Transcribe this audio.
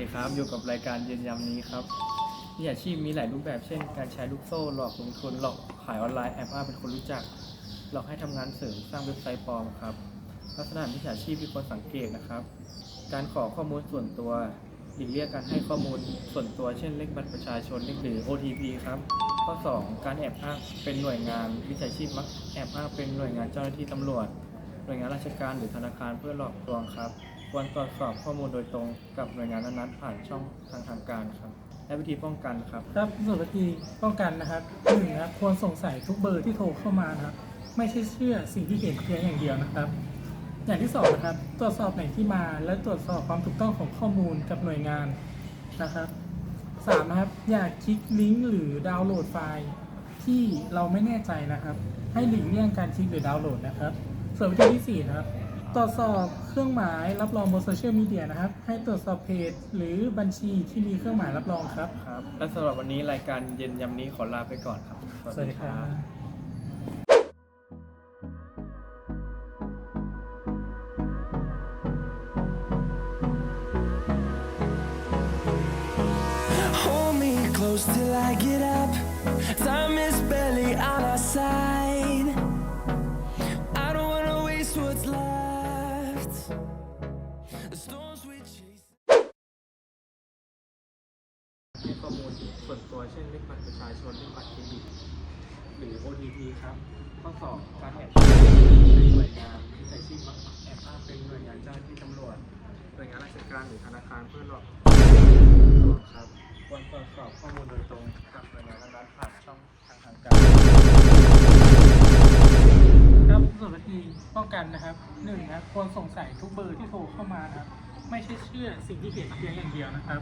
ดีครับอยู่กับรายการยืนยำนี้ครับมีอาชีพมีหลายรูปแบบเช่น การใช้ลูกโซ่หลอกลงทุนหลอกขายออนไลน์แอบอ้างเป็นคนรู้จัก หลอกให้ทำงานเสริมสร้างเว็บไซต์ปลอมครับลักษณะมิจฉาชีพที่ควรสังเกตนะครับ การขอข้อมูลส่วนตัวหลีกเลี่ยงการให้ข้อมูลส่วนตัวเช่นเลขบัตรประชาชนเลขหรือ OTP ครับข้อ 2 การแอบอ้างเป็นหน่วยงานมิจฉาชีพมักแอบอ้างเป็นหน่วยงานเจ้าหน้าที่ตำรวจ หน่วยงานราชการหรือธนาคารเพื่อหลอกลวงครับ ควรตรวจสอบข้อมูลโดยตรงกับหน่วยงานนั้นๆผ่านช่องทางทางการครับ และวิธีป้องกันครับ ครับส่วนวิธีป้องกันนะครับหนึ่งนะครับควรสงสัยทุกเบอร์ที่โทรเข้ามานะครับ ไม่ใช่เชื่อสิ่งที่เห็นเพียงอย่างเดียวนะครับ อย่างที่สองนะครับตรวจสอบแหล่งที่มา และตรวจสอบความถูกต้องของข้อมูลกับหน่วยงานนะครับสามนะครับอย่าคลิกลิงก์หรือดาวน์โหลดไฟล์ ที่เราไม่แน่ใจนะครับ ให้หลีกเลี่ยงการคลิกหรือดาวน์โหลดนะครับ ส่วนวิธีที่สี่นะครับ ตรวจสอบเครื่องหมายรับรองบนโซเชียลมีเดียนะครับ ให้ตรวจสอบเพจหรือบัญชีที่มีเครื่องหมายรับรองครับ ครับ และสำหรับวันนี้รายการเย็นยำนี้ขอลาไปก่อนครับ สวัสดีครับ Hold me close till I get up. Time is barely on our side. I don't wanna waste what's left. The storms we chase. ให้ข้อมูลส่วนตัวเช่นเลขบัตรประชาชนเลขบัตรเครดิตหรือ OTP ครับ ข้อ2การแอบอ้างเป็นหน่วยงานมิจฉาชีพมักแอบอ้างเป็นหน่วยงานเจ้าหน้าที่ตำรวจหน่วยงานราชการหรือธนาคารเพื่อหลอกลวงครับควรตรวจสอบข้อมูลโดยตรงกับหน่วยงานช่องทางทางการ ครับส่วนวิธี ป้องกันนะครับหนึ่งครับควรสงสัยทุกเบอร์ที่โทรเข้ามานะครับ ไม่ใช่เชื่อสิ่งที่เห็นเพียงอย่างเดียวนะครับ